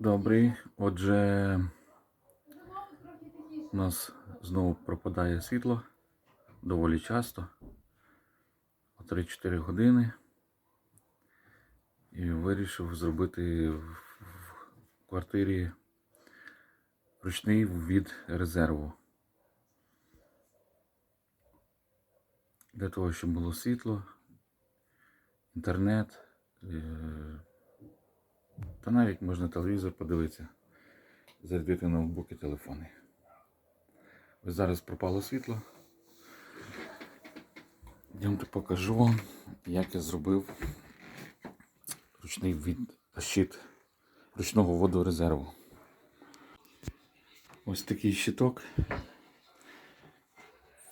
Добрий. Отже, у нас знову пропадає світло доволі часто. О 3-4 години. І вирішив зробити в квартирі ручний від резерву. Для того, щоб було світло, інтернет. Та навіть можна телевізор подивитися, зарядити ноутбук і телефони. Ось зараз пропало світло. Йдемте покажу вам, як я зробив ручний від щит ручного водорезерву. Ось такий щиток,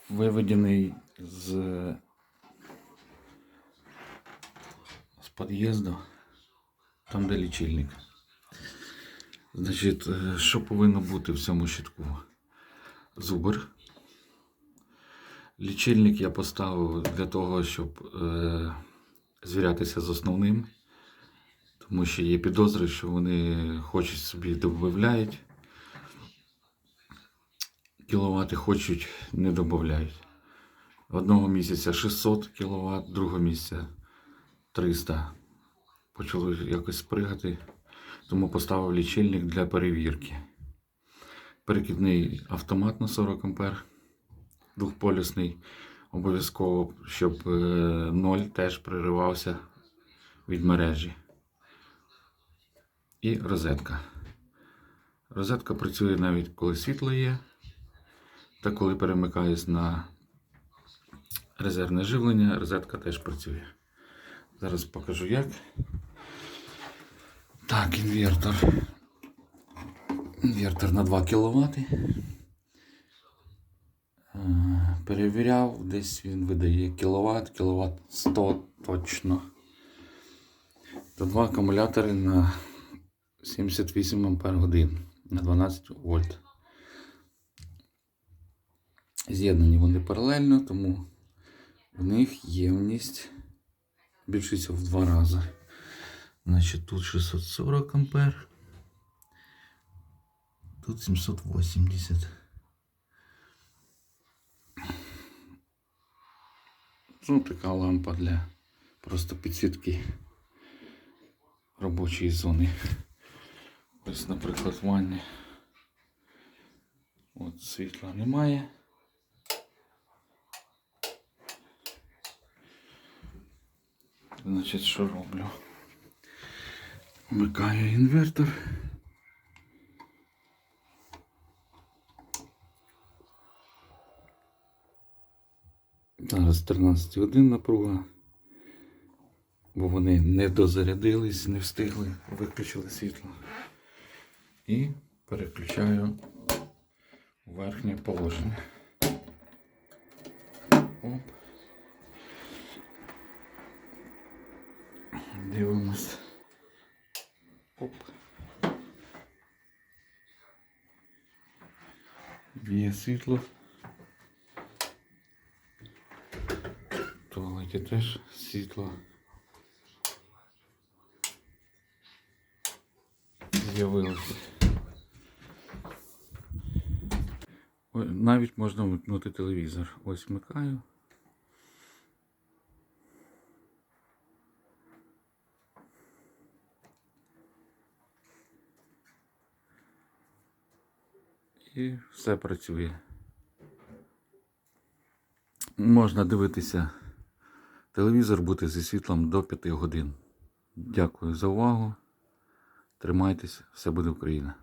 виведений з, з під'їзду там, де лічильник. Значить, е, що повинно бути в цьому щитку? Зубр. Лічильник я поставив для того, щоб е, звірятися з основним, тому що є підозри, що вони хочуть собі додають. Кіловати хочуть, не додають. Одного місяця 600 кВт, другого місяця 300 почало якось спригати, тому поставив лічильник для перевірки. Перекидний автомат на 40 А, двохполюсний, обов'язково, щоб е, ноль теж приривався від мережі. І розетка. Розетка працює навіть коли світло є, та коли перемикаюсь на резервне живлення, розетка теж працює. Зараз покажу як. Так, інвертор. Інвертор на 2 кВт. Перевіряв, десь він видає кіловат, кіловат 100 точно. Та два акумулятори на 78 Ампер годин на 12 вольт. З'єднані вони паралельно, тому в них ємність збільшується в два рази. Значить, тут 640 ампер. Тут 780. Ну, така лампа для просто підсвітки робочої зони. Ось, наприклад, ванні. От світла немає. Значить, що роблю? Вмикаю інвертор. Зараз 13,1 напруга, бо вони не дозарядились, не встигли, виключили світло. І переключаю верхнє положення. Оп. Оп. Є світло. Туалеті теж світло. З'явилося. Навіть можна вмикнути телевізор. Ось вмикаю. І все працює. Можна дивитися телевізор, бути зі світлом до 5 годин. Дякую за увагу. Тримайтесь, все буде Україна.